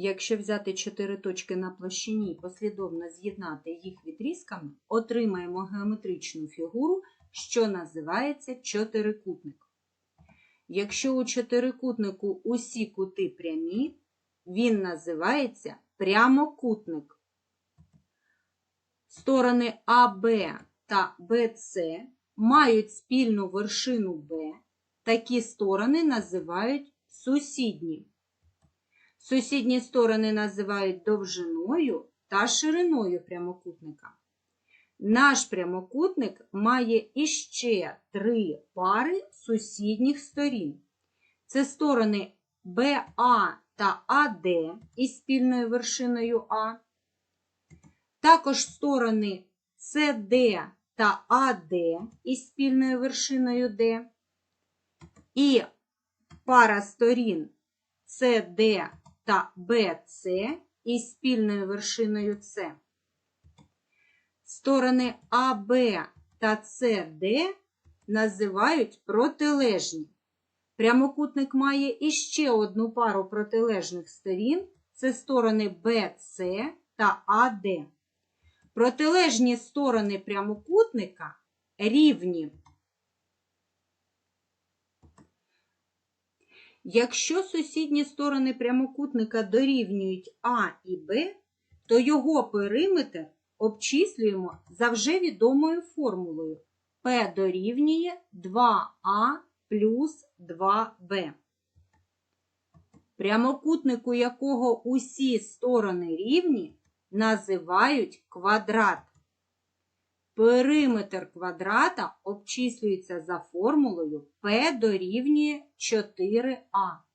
Якщо взяти чотири точки на площині і послідовно з'єднати їх відрізками, отримаємо геометричну фігуру, що називається чотирикутник. Якщо у чотирикутнику усі кути прямі, він називається прямокутник. Сторони АБ та БЦ мають спільну вершину Б. Такі сторони називають сусідні. Сусідні сторони називають довжиною та шириною прямокутника. Наш прямокутник має іще три пари сусідніх сторін. Це сторони БА та АД із спільною вершиною А. Також сторони СД та АД із спільною вершиною Д. І пара сторін CD та BC із спільною вершиною С. Сторони АБ та CD називають протилежні. Прямокутник має іще одну пару протилежних сторін це сторони BC та AD. Протилежні сторони прямокутника рівні. Якщо сусідні сторони прямокутника дорівнюють А і Б, то його периметр обчислюємо за вже відомою формулою P дорівнює 2А плюс 2Б. Прямокутнику якого усі сторони рівні, називають квадрат. Периметр квадрата обчислюється за формулою P дорівнює 4А.